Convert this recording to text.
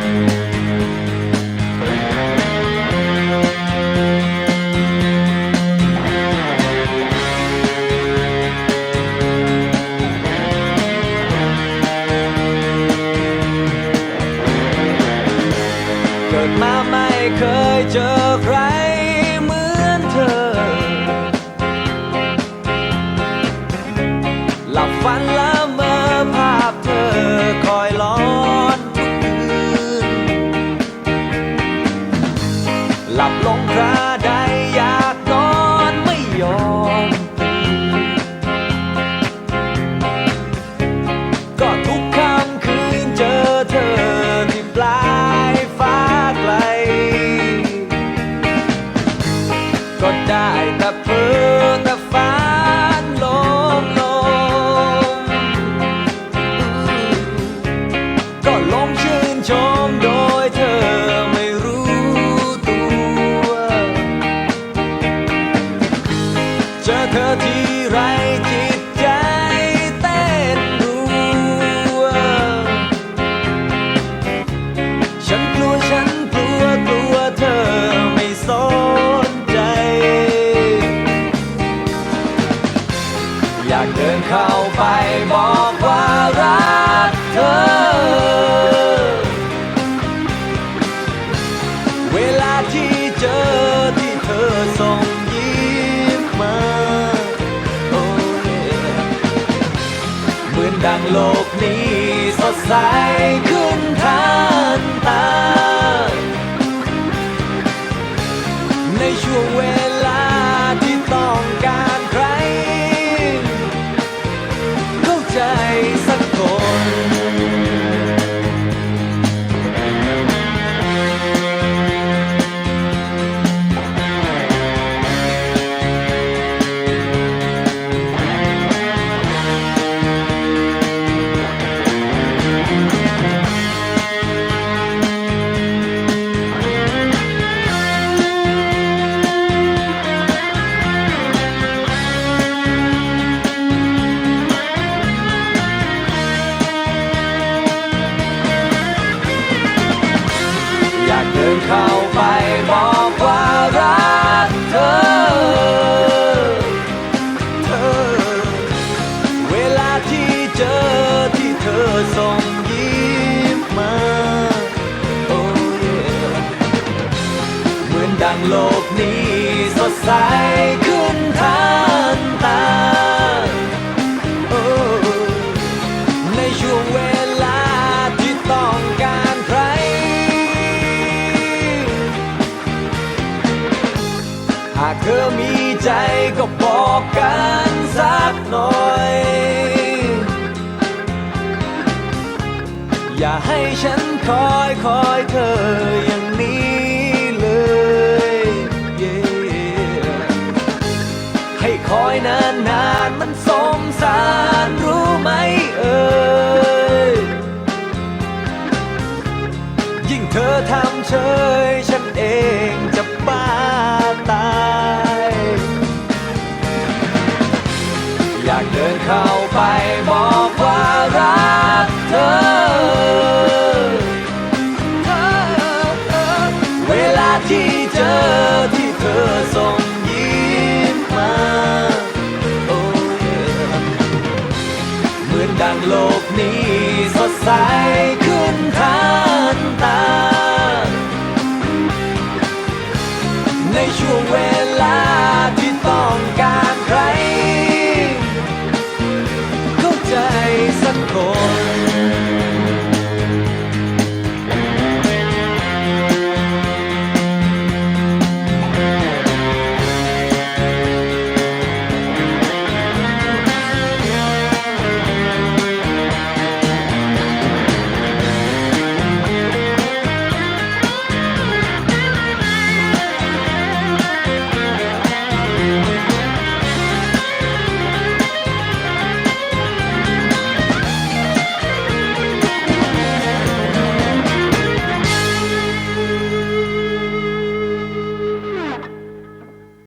เได้แต่เพ้อแต่ฝันลมลมก็ลงชื่นชมโด ดังโลกนี้สดใสขึ้นทันตา ในช่วงเวลาที่ต้องการใคร เข้าใจสักคน เหมือนดังโลกนี้สดใสขึ้นทันตา ในช่วงเวลาที่ต้องการใคร หากเธอมีใจก็บอกกันสักหน่อย อย่าให้ฉันคอยคอยเธออย่างนี้ เฉยฉันเองจะบ้าตาย อยากเดินเข้าไปบอกว่ารักเธอ เวลาที่เจอที่เธอส่งยิ้มมา โอ้เหมือนดังโลกนี้ ในช่